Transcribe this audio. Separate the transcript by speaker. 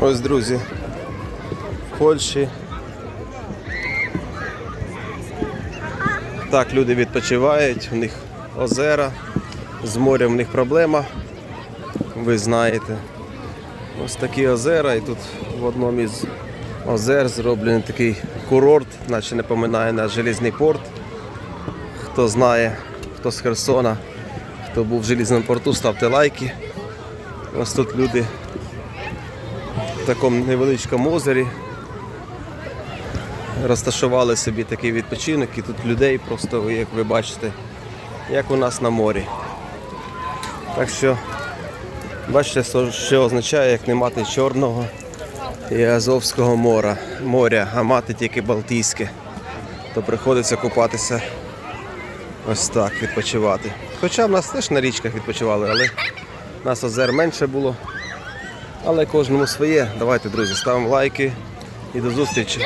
Speaker 1: Ось, друзі, в Польщі. Так, люди відпочивають, у них озера, з морем у них проблема, ви знаєте. Ось такі озера, і тут в одному із озер зроблений такий курорт, наче не поминає на Желізний порт. Хто знає, хто з Херсона, хто був в Желізному порту, ставте лайки. Ось тут люди в такому невеличкому озері розташували собі такий відпочинок і тут людей просто, як ви бачите, як у нас на морі. Так що, бачите, що означає, як не мати Чорного і Азовського моря, моря, а мати тільки Балтійське, то приходиться купатися ось так, відпочивати. Хоча в нас теж на річках відпочивали, але в нас озер менше було. Але кожному своє. Давайте, друзі, ставимо лайки і до зустрічі.